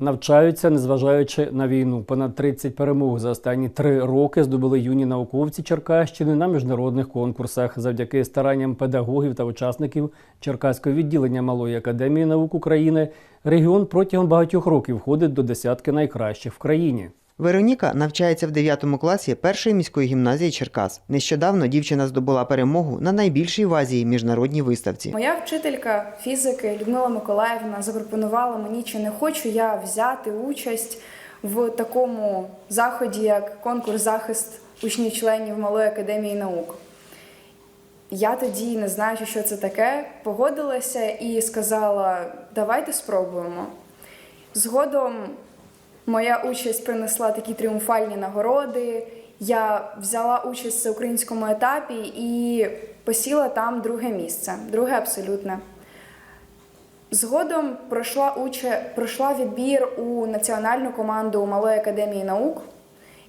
Навчаються, незважаючи на війну. Понад 30 перемог за останні три роки здобули юні науковці Черкащини на міжнародних конкурсах. Завдяки старанням педагогів та учасників Черкаського відділення Малої академії наук України регіон протягом багатьох років входить до десятки найкращих в країні. Вероніка навчається в 9 класі першої міської гімназії Черкас. Нещодавно дівчина здобула перемогу на найбільшій в Азії міжнародній виставці. Моя вчителька фізики Людмила Миколаївна запропонувала мені, чи не хочу я взяти участь в такому заході, як конкурс захист учнів-членів Малої академії наук. Я тоді, не знаючи, що це таке, погодилася і сказала: давайте спробуємо. Згодом моя участь принесла такі тріумфальні нагороди. Я взяла участь в всеукраїнському етапі і посіла там друге місце, друге абсолютне. Згодом пройшла, уча... пройшла відбір у національну команду Малої академії наук.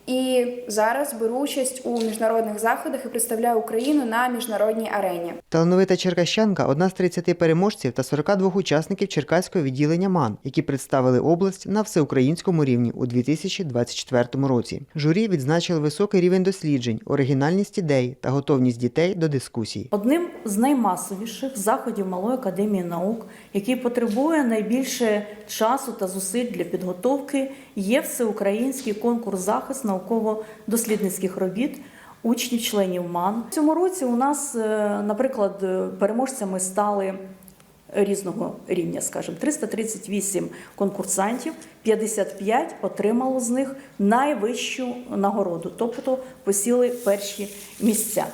І зараз беру участь у міжнародних заходах і представляю Україну на міжнародній арені. Талановита черкащанка одна з 30 переможців та 42 учасників Черкаського відділення МАН, які представили область на всеукраїнському рівні у 2024 році. Журі відзначили високий рівень досліджень, оригінальність ідей та готовність дітей до дискусій. Одним з наймасовіших заходів Малої академії наук, який потребує найбільше часу та зусиль для підготовки, є всеукраїнський конкурс захист науково-дослідницьких робіт учнів-членів МАН. В цьому році у нас, е, наприклад, е, переможцями стали різного рівня, скажімо, 338 конкурсантів, 55 отримало з них найвищу нагороду, тобто посіли перші місця.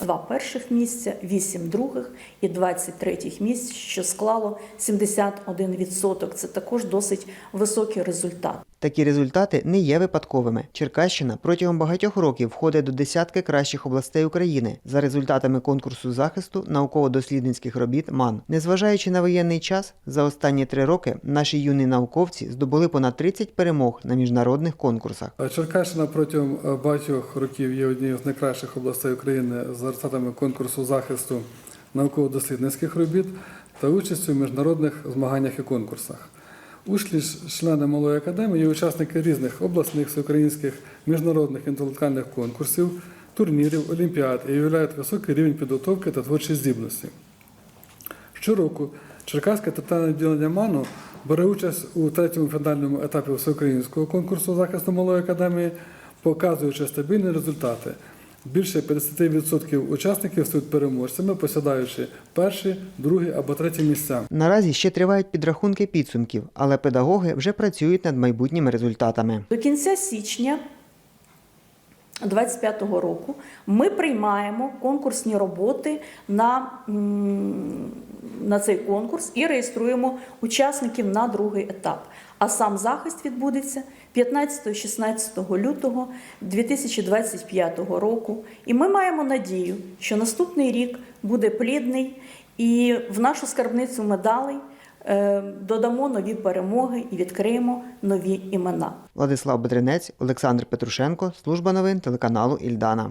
Два перших місця, 8 других і 20 третіх місць, що склало 71%. Це також досить високий результат. Такі результати не є випадковими. Черкащина протягом багатьох років входить до десятки кращих областей України за результатами конкурсу захисту науково-дослідницьких робіт МАН. Незважаючи на воєнний час, за останні три роки наші юні науковці здобули понад 30 перемог на міжнародних конкурсах. Черкащина протягом е, багатьох років є однією з найкращих областей України за результатами конкурсу захисту науково-дослідницьких робіт та участю в міжнародних змаганнях і конкурсах. Учні члени Малої академії учасники різних обласних, всеукраїнських, міжнародних інтелектуальних конкурсів, турнірів, олімпіад і виявляють високий рівень підготовки та творчої здібності. Щороку Черкаське територіальне відділення МАНу бере участь у третьому фінальному етапі всеукраїнського конкурсу захисту малої академії, показуючи стабільні результати. Більше 50% учасників стають переможцями, посідаючи перші, другі або треті місця. Наразі ще тривають підрахунки підсумків, але педагоги вже працюють над майбутніми результатами. До кінця січня 2025 року ми приймаємо конкурсні роботи на, на цей конкурс і реєструємо учасників на другий етап. А сам захист відбудеться 15-16 лютого 2025 року. І ми маємо надію, що наступний рік буде плідний і в нашу скарбницю медалей е, додамо нові перемоги і відкриємо нові імена. Владислав Бедренець, Олександр Петрушенко, служба новин телеканалу Ільдана.